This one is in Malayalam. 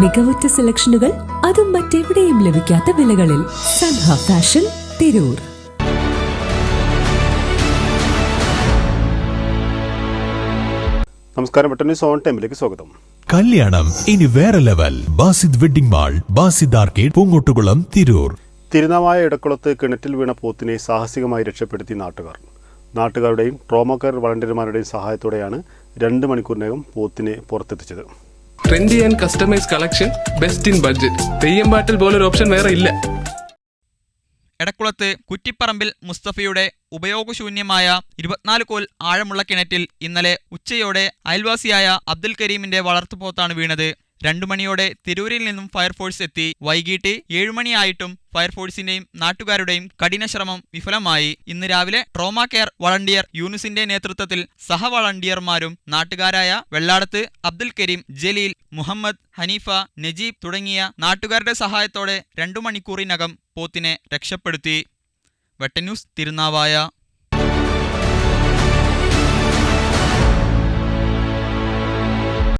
മികവുറ്റ സെലക്ഷനുകൾ അതും മറ്റെവിടെയും ലഭിക്കാത്ത വിലകളിൽ സൻഹ ഫാഷൻ തിരൂർ. നമസ്കാരം ഓൺ ടൈമിലേക്ക് സ്വാഗതം. കല്യാണം ഇനി വേറെ level. Basid wedding mall Basid arcade Poongottukulam Tirur. Thirunavaya ഇടക്കുളത്ത് കിണറ്റിൽ വീണ പോത്തിനെ സാഹസികമായി രക്ഷപ്പെടുത്തി നാട്ടുകാർ. നാട്ടുകാരുടെയും ട്രോമ കെയർ വളണ്ടിയർമാരുടെയും സഹായത്തോടെയാണ് രണ്ട് മണിക്കൂറിനകം പോത്തിനെ പുറത്തെത്തിച്ചത്. Trendy and customise collection best in budget theyyam പാട്ടിൽ പോലൊരു ഓപ്ഷൻ വേറെ ഇല്ല. എടക്കുളത്ത് കുറ്റിപ്പറമ്പിൽ മുസ്തഫയുടെ ഉപയോഗശൂന്യമായ ഇരുപത്തിനാല് കോൽ ആഴമുള്ള കിണറ്റിൽ ഇന്നലെ ഉച്ചയോടെ അയൽവാസിയായ അബ്ദുൽ കരീമിന്റെ വളർത്തുപോത്താണ് വീണത്. രണ്ടു മണിയോടെ തിരൂരിൽ നിന്നും ഫയർഫോഴ്സ് എത്തി. വൈകിട്ട് ഏഴുമണിയായിട്ടും ഫയർഫോഴ്സിന്റെയും നാട്ടുകാരുടെയും കഠിന ശ്രമം വിഫലമായി. ഇന്ന് രാവിലെ ട്രോമ കെയർ വളണ്ടിയർ യൂനുസിന്റെ നേതൃത്വത്തിൽ സഹ വളണ്ടിയർമാരും നാട്ടുകാരായ വെള്ളാടത്ത് അബ്ദുൽ കരീം ജലീൽ മുഹമ്മദ് ഹനീഫ നജീബ് തുടങ്ങിയ നാട്ടുകാരുടെ സഹായത്തോടെ രണ്ടു മണിക്കൂറിനകം പോത്തിനെ രക്ഷപ്പെടുത്തി. വെട്ടന്യൂസ് തിരുനാവായ